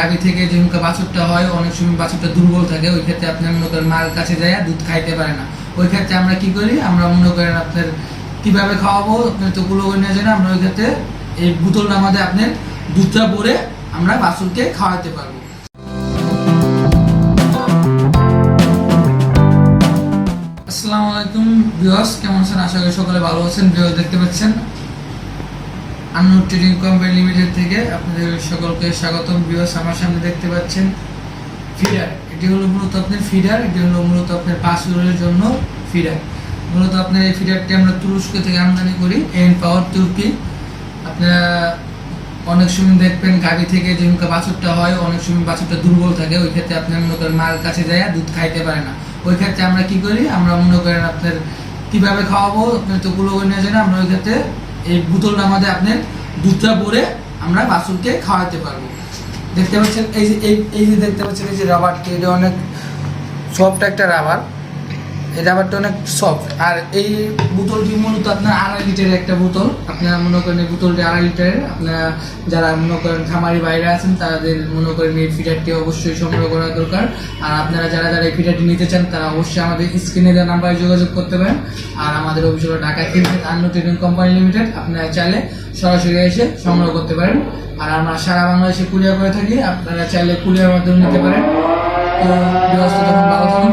গাভী থেকে যে মুখে বাছুরটা হয়, অনেক সময় বাছুরটা দুর্বল থাকে, ওই ক্ষেত্রে আপনার মনে করেন মার কাছে যায় দুধ খাইতে পারে না। ওই ক্ষেত্রে আমরা কি করি? আমরা মনে করেন আপনার কীভাবে খাওয়াবো? আপনার তো গুলো নিয়ে যায় আমরা ওই ক্ষেত্রে এই বোতলটার মধ্যে আপনার দুধটা ভরে আমরা বাছুরকে খাওয়াতে পারব। আসসালামু আলাইকুম ভিউয়ার্স, কেমন আছেন? আশা করি সকলে ভালো আছেন, ভিউয়ার্স দেখতে পাচ্ছেন। আন্নুর ট্রেডিং কোম্পানি লিমিটেড থেকে আপনাদের সকলকে স্বাগতম ভিউয়ার্স আমার সামনে দেখতে পাচ্ছেন ফিডার। এটি হলো মূলত আপনার ফিডার, এটি হলো মূলত আপনার পাঁচুরের জন্য ফিডার। মূলত আপনার এই ফিডারটি আমরা তুরস্ক থেকে আমদানি করি, এন পাওয়ার তুর্কি। আপনারা অনেক সময় দেখবেন গাড়ি থেকে যে বাছুরটা হয়, অনেক সময় বাছুরটা দুর্বল থাকে, ওই ক্ষেত্রে আপনার মনে করেন মার কাছে যায় দুধ খাইতে পারে না। ওই ক্ষেত্রে আমরা কি করি? আমরা মনে করেন আপনার কীভাবে খাওয়াবো? আপনার তো গুলো নিয়ে যায় আমরা ওই ক্ষেত্রে এই বোতল নামাতে আপনার দুধটা ভরে আমরা বাছুরকে খাওয়াতে পারব। দেখতে পাচ্ছেন, এই যে, এই এই যে দেখতে পাচ্ছেন, এই যে রাবারটি এটা অনেক সফট একটা রাবার এই রাবারটা অনেক সফট আর এই বোতলটি মূলত আপনার আড়াই লিটারের একটা বোতল। আপনারা মনে করেন এই বোতলটি আড়াই লিটারের। আপনারা যারা মনে করেন খামারি বাইরে আছেন, তাদের মনে করেন এই ফিটারটি অবশ্যই সংগ্রহ করা দরকার। আর আপনারা যারা যারা এই ফিটারটি নিতে চান, তারা অবশ্যই আমাদের স্ক্রিনে দেওয়া নাম্বারে যোগাযোগ করতে পারেন। আর আমাদের অফিস হলো ঢাকা কিনফেট আন্ন ট্রেডিং কোম্পানি লিমিটেড, আপনারা চাইলে সরাসরি এসে সংগ্রহ করতে পারেন। আর আমরা সারা বাংলাদেশে কুরিয়ার করে থাকি, আপনারা চাইলে কুরিয়ার মাধ্যমে নিতে পারেন। তো ব্যবস্থা তখন ভালো থাকুন